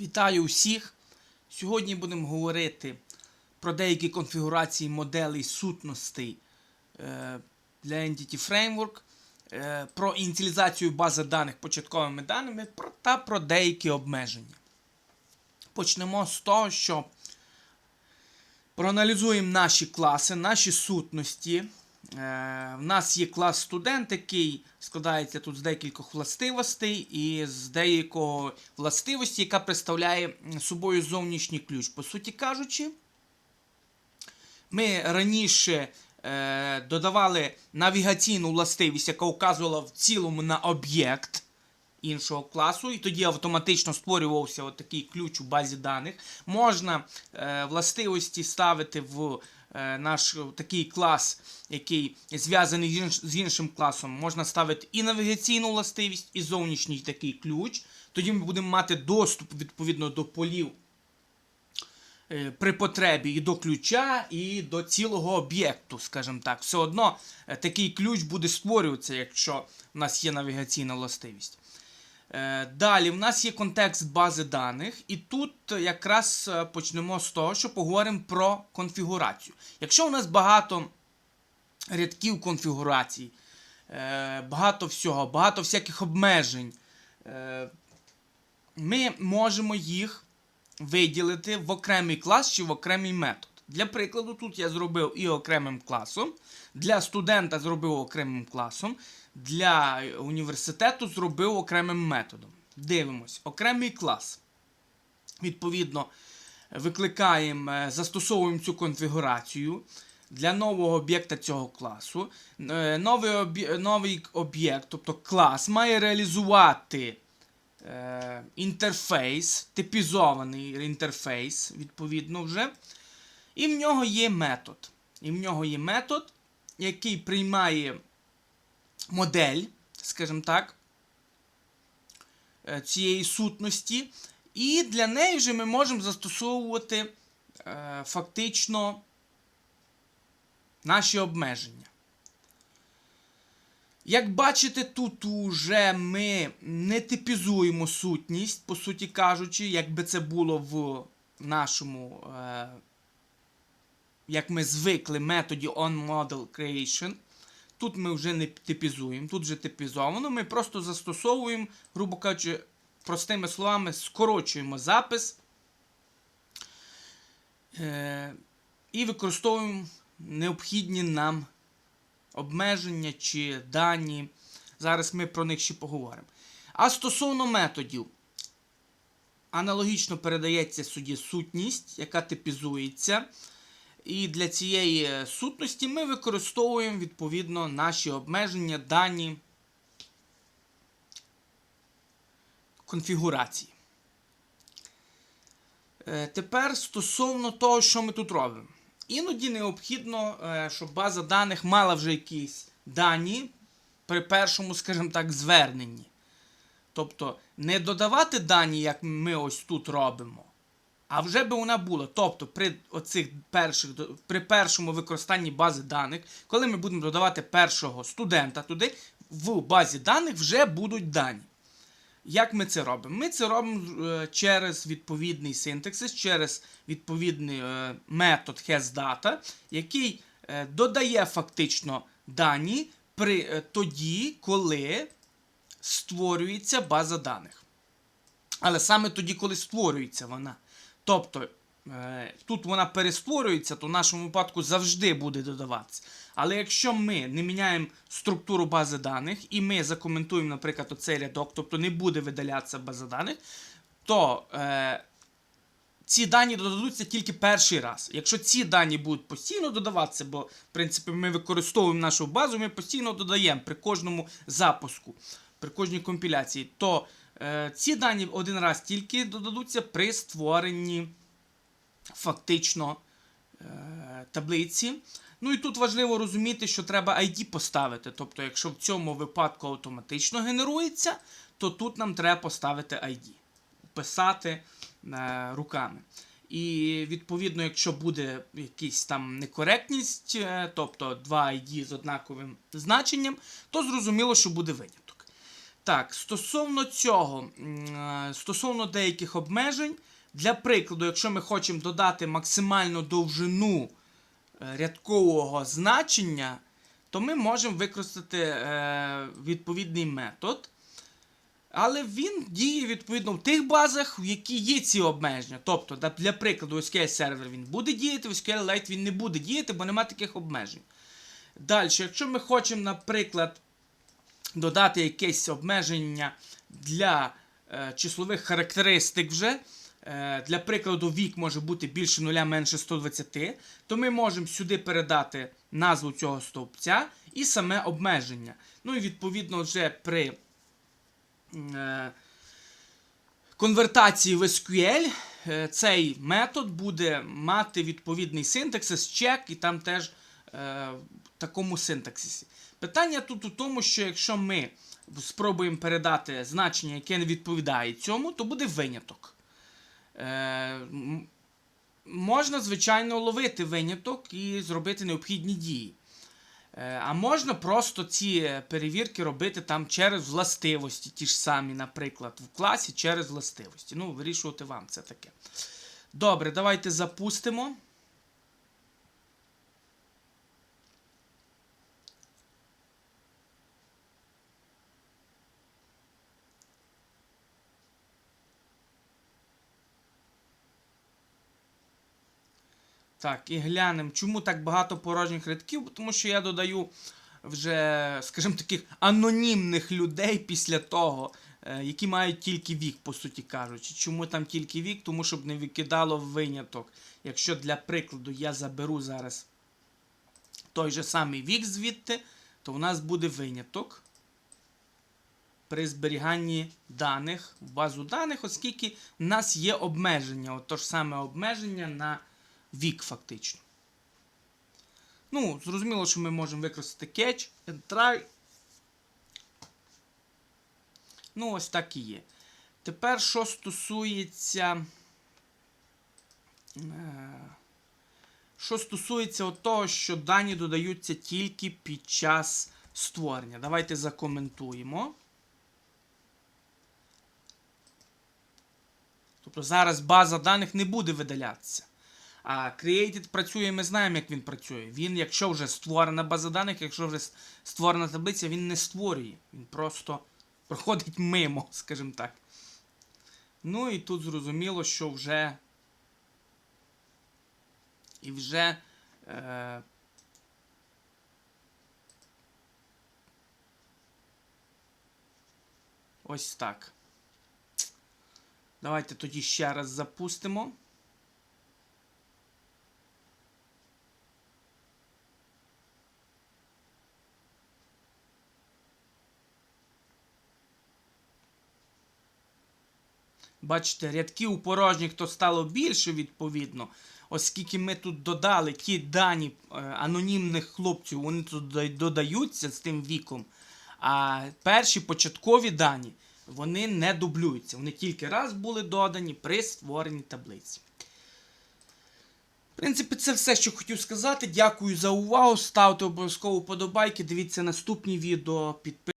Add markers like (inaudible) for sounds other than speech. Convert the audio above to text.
Вітаю всіх! Сьогодні будемо говорити про деякі конфігурації моделей сутностей для Entity Framework, е, про ініціалізацію бази даних початковими даними та про деякі обмеження. Почнемо з того, що проаналізуємо наші класи, наші сутності. Е, В нас є клас студент, який складається тут з декількох властивостей і з деякого властивості, яка представляє собою зовнішній ключ. По суті кажучи, ми раніше е, додавали навігаційну властивість, яка вказувала в цілому на об'єкт іншого класу, і тоді автоматично створювався такий ключ у базі даних. Можна е, властивості ставити в наш такий клас, який зв'язаний з іншим класом. Можна ставити і навігаційну властивість, і зовнішній такий ключ. Тоді ми будемо мати доступ відповідно до полів е, при потребі і до ключа, і до цілого об'єкту, скажімо так. Все одно е, такий ключ буде створюватися, якщо в нас є навігаційна властивість. Е, Далі в нас є контекст бази даних, і тут е, якраз е, почнемо з того, що поговоримо про конфігурацію. Якщо у нас багато рядків конфігурацій, багато всього, багато всяких обмежень, ми можемо їх виділити в окремий клас чи в окремий метод. Для прикладу, тут я зробив і окремим класом, для студента зробив окремим класом, для університету зробив окремим методом. Дивимось, окремий клас. Відповідно, викликаємо, е, застосовуємо цю конфігурацію для нового об'єкта цього класу. Е, Новий, об'є- новий об'єкт, тобто клас, має реалізувати е, інтерфейс, типізований інтерфейс, відповідно вже. І в нього є метод. І в нього є метод, який приймає модель, скажімо так, е, цієї сутності. І для неї вже ми можемо застосовувати е, фактично наші обмеження. Як бачите, тут уже ми не типізуємо сутність, по суті кажучи, якби це було в нашому, е, як ми звикли, методі onModelCreation. Тут ми вже не типізуємо, тут вже типізовано. Ми просто застосовуємо, грубо кажучи, простими словами, скорочуємо запис е, і використовуємо необхідні нам обмеження чи дані. Зараз ми про них ще поговоримо. А стосовно методів, аналогічно передається суді сутність, яка типізується. І для цієї сутності ми використовуємо відповідно наші обмеження, дані конфігурації. Е, Тепер стосовно того, що ми тут робимо. Іноді необхідно, е, щоб база даних мала вже якісь дані при першому, скажімо так, зверненні. Тобто не додавати дані, як ми ось тут робимо, а вже би вона була. Тобто, при оцих перших, при першому використанні бази даних, коли ми будемо додавати першого студента туди, в базі даних вже будуть дані. Як ми це робимо? Ми це робимо е, через відповідний синтаксис, через відповідний е, метод hasData, який е, додає фактично дані при, тоді, коли створюється база даних. Але саме тоді, коли створюється вона. Тобто, е, тут вона перестворюється, то в нашому випадку завжди буде додаватися. Але якщо ми не міняємо структуру бази даних, і ми закоментуємо, наприклад, оцей рядок, тобто не буде видалятися база даних, то е, ці дані додадуться тільки перший раз. Якщо ці дані будуть постійно додаватися, бо в принципі ми використовуємо нашу базу, ми постійно додаємо при кожному запуску, при кожній компіляції, то ці дані один раз тільки додадуться при створенні фактично е, таблиці. Ну і тут важливо розуміти, що треба ID поставити. Тобто, якщо в цьому випадку автоматично генерується, то тут нам треба поставити ID, писати е, руками. І відповідно, якщо буде якась там некоректність, е, тобто два ID з однаковим значенням, то зрозуміло, що буде виняток. Так, стосовно цього, е, стосовно деяких обмежень, для прикладу, якщо ми хочемо додати максимальну довжину е, рядкового значення, то ми можемо використати е, відповідний метод. Але він діє відповідно в тих базах, в які є ці обмеження. Тобто, для прикладу, SQL сервер він буде діяти, в SQLite він не буде діяти, бо немає таких обмежень. Далі, якщо ми хочемо, наприклад, додати якесь обмеження для е, числових характеристик вже. е, Для прикладу, вік може бути більше 0, менше 120, то ми можемо сюди передати назву цього стовпця і саме обмеження. Ну і відповідно вже при е, конвертації в SQL цей метод буде мати відповідний синтаксис, чек, і там теж такому синтаксисі. Питання тут у тому, що якщо ми спробуємо передати значення, яке не відповідає цьому, то буде виняток. Е, можна, звичайно, ловити виняток і зробити необхідні дії. Е, А можна просто ці перевірки робити там через властивості, ті ж самі, наприклад, в класі через властивості. Ну, вирішувати вам це таке. Добре, давайте запустимо. Так, і глянемо, чому так багато порожніх рядків, тому що я додаю вже, скажімо таких, анонімних людей після того, е, які мають тільки вік, по суті кажучи. Чому там тільки вік? Тому щоб не викидало виняток. Якщо для прикладу я заберу зараз той же самий вік звідти, то у нас буде виняток при зберіганні даних в базу даних, оскільки в нас є обмеження. От то ж саме обмеження на вік, фактично. Ну, зрозуміло, що ми можемо використати catch and try. Ну, ось так і є. Тепер, що стосується. е, Що стосується того, що дані додаються тільки під час створення. Давайте закоментуємо. Тобто зараз база даних не буде видалятися. А Created працює, ми знаємо, як він працює. Він, якщо вже створена база даних, якщо вже створена таблиця, він не створює. Він просто проходить мимо, (laughs) скажімо так. Ну і тут зрозуміло, що вже. І вже. Е... Ось так. Давайте тоді ще раз запустимо. Бачите, рядків порожніх то стало більше, відповідно, оскільки ми тут додали ті дані е, анонімних хлопців, вони тут додаються з тим віком. А перші початкові дані вони не дублюються. Вони тільки раз були додані при створенні таблиці. В принципі, це все, що хотів сказати. Дякую за увагу. Ставте обов'язково подобайки. Дивіться наступні відео. Підписуйтесь.